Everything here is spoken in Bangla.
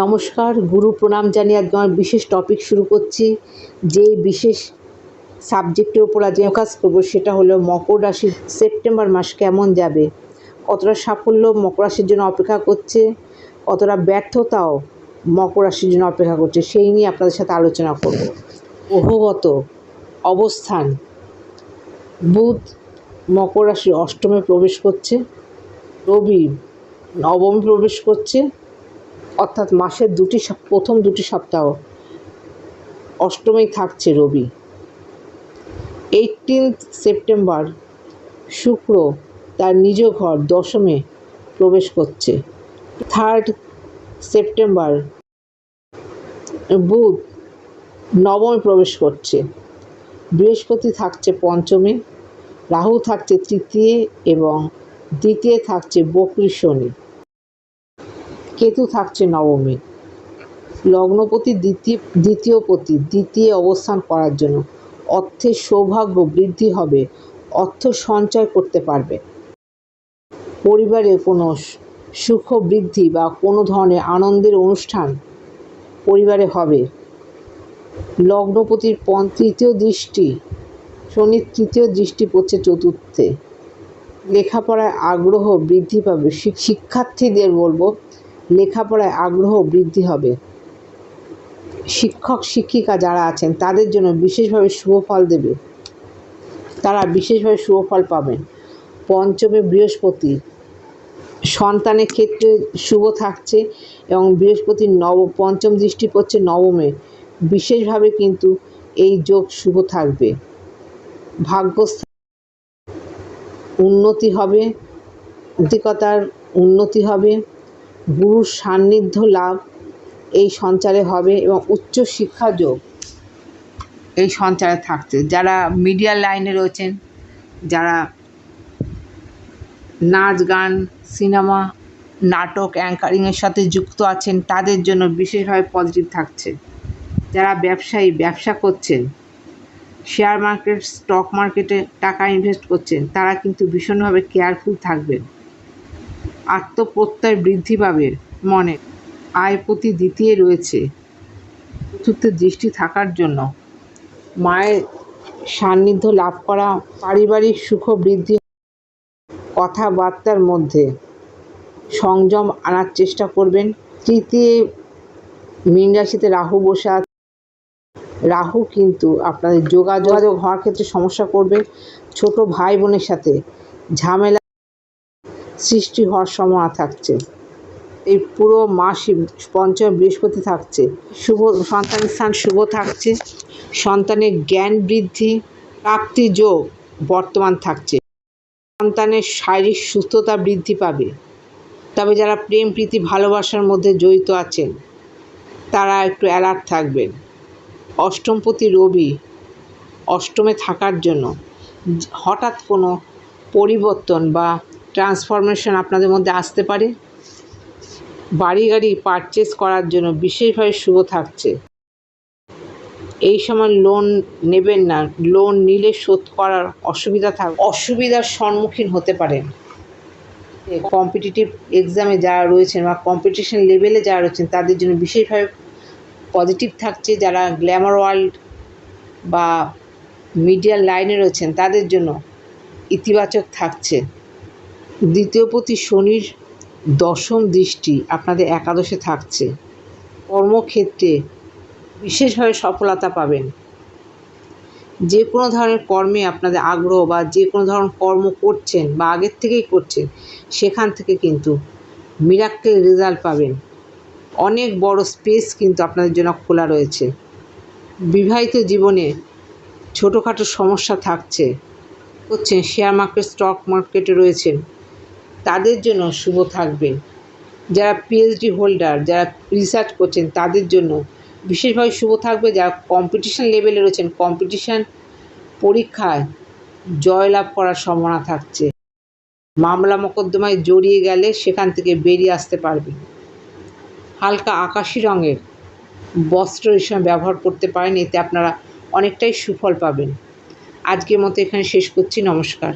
নমস্কার, গুরু প্রণাম জানিয়ে আজকে আমার বিশেষ টপিক শুরু করছি। যে বিশেষ সাবজেক্টের উপর আজ ফোকাস করব সেটা হলো মকর রাশির সেপ্টেম্বর মাস কেমন যাবে? কতটা সাফল্য মকর রাশির জন্য অপেক্ষা করছে? কতটা ব্যর্থতাও মকর রাশির জন্য অপেক্ষা করছে? সেই নিয়ে আপনাদের সাথে আলোচনা করব। গ্রহগত অবস্থান। বুধ মকর রাশির অষ্টমে প্রবেশ করছে। রবি নবমে প্রবেশ করছে। অর্থাৎ মাসের দুটি প্রথম দুটি সপ্তাহ অষ্টমেই থাকছে রবি। এইটিনথ সেপ্টেম্বর শুক্র তার নিজ ঘর দশমে প্রবেশ করছে। থার্ড সেপ্টেম্বর বুধ নবমে প্রবেশ করছে। বৃহস্পতি থাকছে পঞ্চমে, রাহু থাকছে তৃতীয় এবং দ্বিতীয় থাকছে বকরি শনি। কেতু থাকছে নবমী লগ্নপতি দ্বিতীয় দ্বিতীয় পতি, দ্বিতীয় অবস্থান করার জন্য। অর্থের সৌভাগ্য বৃদ্ধি হবে, অর্থ সঞ্চয় করতে পারবে। পরিবারে কোনো সুখ বৃদ্ধি বা কোনো ধরনের আনন্দের অনুষ্ঠান পরিবারে হবে। লগ্নপতির পন, তৃতীয় দৃষ্টি, শনির তৃতীয় দৃষ্টি পড়ছে চতুর্থে। লেখাপড়ায় আগ্রহ বৃদ্ধি পাবে। শিক- শিক্ষার্থীদের বলব লেখাপড়ায় আগ্রহ বৃদ্ধি হবে। শিক্ষক, শিক্ষিকা যারা আছেন, তাদের জন্য বিশেষভাবে শুভ ফল দেবে। তারা বিশেষভাবে শুভ ফল পাবেন। পঞ্চমে বৃহস্পতি। সন্তানের ক্ষেত্রে শুভ থাকছে এবং বৃহস্পতির নব, পঞ্চম দৃষ্টি পড়ছে নবমে। বিশেষভাবে কিন্তু এই যোগ শুভ থাকবে। ভাগ্যস্থ উন্নতি হবে। আর্থিকতার উন্নতি হবে। গুরুর সান্নিধ্য লাভ এই সঞ্চারে হবে এবং উচ্চ শিক্ষা যোগ এই সঞ্চারে থাকছে। যারা মিডিয়া লাইনে রয়েছেন, যারা নাচ, গান, সিনেমা, নাটক অ্যাঙ্কারিংয়ের সাথে যুক্ত আছেন, তাদের জন্য বিশেষভাবে পজিটিভ থাকছে। যারা ব্যবসায়ী, ব্যবসা করছেন শেয়ার মার্কেট স্টক মার্কেটে টাকা ইনভেস্ট করছেন, তারা কিন্তু ভীষণভাবে কেয়ারফুল থাকবেন। আত্মপ্রত্যয় বৃদ্ধি পাবে মনে। আয় প্রতি দ্বিতীয় রয়েছে। চতুর্থ দৃষ্টি থাকার জন্য। মায়ের সান্নিধ্য লাভ করা পারিবারিক সুখ বৃদ্ধি কথাবার্তার মধ্যে সংযম আনার চেষ্টা করবেন। তৃতীয় মীন রাশিতে রাহু বসে আছে। রাহু কিন্তু আপনাদের যোগাযোগ হওয়ার ক্ষেত্রে সমস্যা করবে। ছোট ভাই বোনের সাথে ঝামেলা সৃষ্টি হওয়ার সম্ভাবনা থাকছে। এই পুরো মাসই পঞ্চম বৃহস্পতি থাকছে। শুভ, সন্তানের স্থান শুভ থাকছে। সন্তানের জ্ঞান বৃদ্ধি, প্রাপ্তি যোগ বর্তমান থাকছে। সন্তানের শারীরিক সুস্থতা বৃদ্ধি পাবে। তবে যারা প্রেম, প্রীতি, ভালোবাসার মধ্যে জড়িত আছেন, তারা একটু অ্যালার্ট থাকবেন। অষ্টমপতি রবি অষ্টমে থাকার জন্য হঠাৎ কোনো পরিবর্তন বা ট্রান্সফরমেশন আপনাদের মধ্যে আসতে পারে। বাড়ি গাড়ি পারচেস করার জন্য বিশেষভাবে শুভ থাকছে। এই সময় লোন নেবেন না লোন নিলে শোধ করার অসুবিধা থাক, অসুবিধার সম্মুখীন হতে পারেন। কম্পিটিটিভ এক্সামে যারা রয়েছেন বা কম্পিটিশন লেভেলে যারা রয়েছেন, তাদের জন্য বিশেষভাবে পজিটিভ থাকছে। যারা গ্ল্যামার ওয়ার্ল্ড বা মিডিয়ার লাইনে রয়েছেন, তাদের জন্য ইতিবাচক থাকছে। দ্বিতীয় প্রতি শনির দশম দৃষ্টি আপনাদের একাদশে থাকছে। কর্মক্ষেত্রে বিশেষভাবে সফলতা পাবেন। যে কোনো ধরনের কর্মে আপনাদের আগ্রহ বা যে কোনো ধরনের কর্ম করছেন বা আগের থেকেই করছেন, সেখান থেকে কিন্তু মিরাক্কেল রেজাল্ট পাবেন। অনেক বড় স্পেস কিন্তু আপনাদের জন্য খোলা রয়েছে। বিবাহিত জীবনে ছোটোখাটো সমস্যা থাকছে। করছেন শেয়ার মার্কেট স্টক মার্কেটে রয়েছেন। তাদের জন্য শুভ থাকবে। যারা পিএইচডি হোল্ডার যারা রিসার্চ করছেন, তাদের জন্য বিশেষভাবে শুভ থাকবে। যারা কম্পিটিশান লেভেলে রয়েছেন কম্পিটিশান পরীক্ষায় জয়লাভ করার সম্ভাবনা থাকছে। মামলা মোকদ্দমায় জড়িয়ে গেলে সেখান থেকে বেরিয়ে আসতে পারবে হালকা আকাশি রঙের বস্ত্র এই সময় ব্যবহার করতে পারেন, এতে আপনারা অনেকটাই সুফল পাবেন। আজকের মতো এখানে শেষ করছি। নমস্কার।